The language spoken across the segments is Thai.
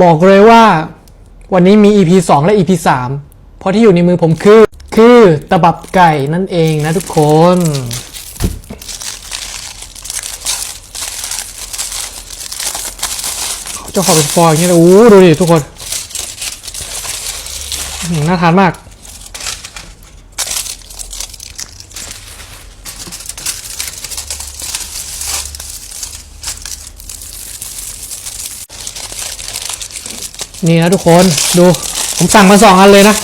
บอกเลยว่าวันนี้มี EP 2 และ EP 3 เพราะที่อยู่ในมือผมคือ คือตะบับไก่นั่นเองนะทุกคนเจ้าของเป็นฟอยล์อย่างเงี้เลยโอ้โหดูดิทุกคน น่าทานมาก นี่นะทุกคนดูผมสั่งมาสองอันเลยนะ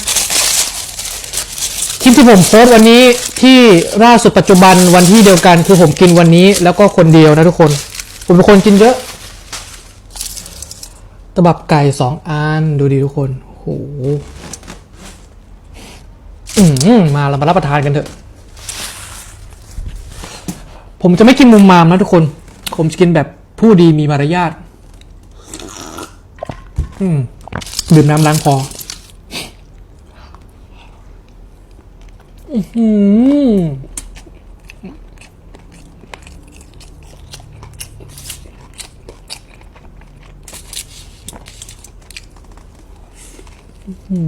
คลิปที่ผมโพสต์วันนี้ที่ล่าสุดปัจจุบันวันที่เดียวกันคือผมกินวันนี้แล้วก็คนเดียวนะทุกคน ผมเป็นคนกินเยอะตะบับไก่สองอันดูดีทุกคนโอ้โหอืมมาเรามารับประทานกันเถอะ ผมจะไม่กินมุมมามนะทุกคน ผมจะกินแบบผู้ดีมีมารยาท อืมดื่มน้ำล้างคออื้อหืออื้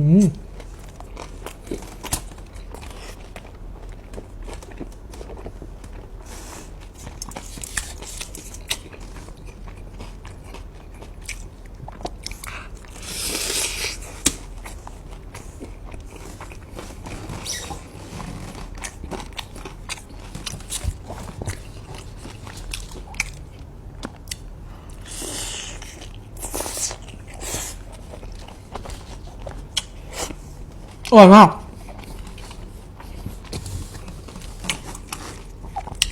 อร่อยมาก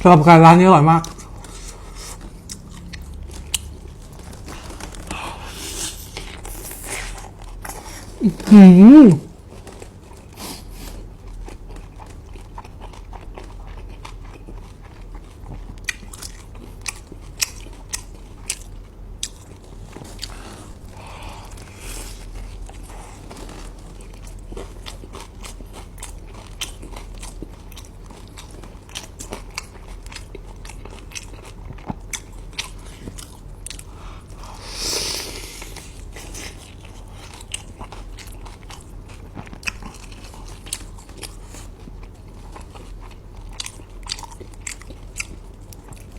สำหรับการร้านนี้อร่อยมาก อืม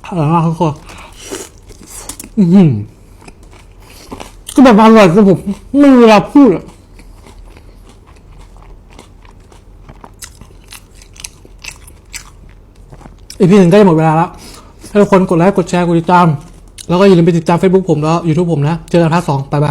อร่อยมากทุกคนอือหือก็แบบอร่อยจนผมไม่มีเวลาพูดอะอีพีหนึ่งใกล้จะหมดเวลาแล้วให้ทุกคนกดไลค์ กดแชร์ กดติดตาม แล้วก็อย่าลืมไปติดตาม Facebook ผมแล้ว YouTube ผมนะ เจอกันพาร์ทสองบ๊ายบาย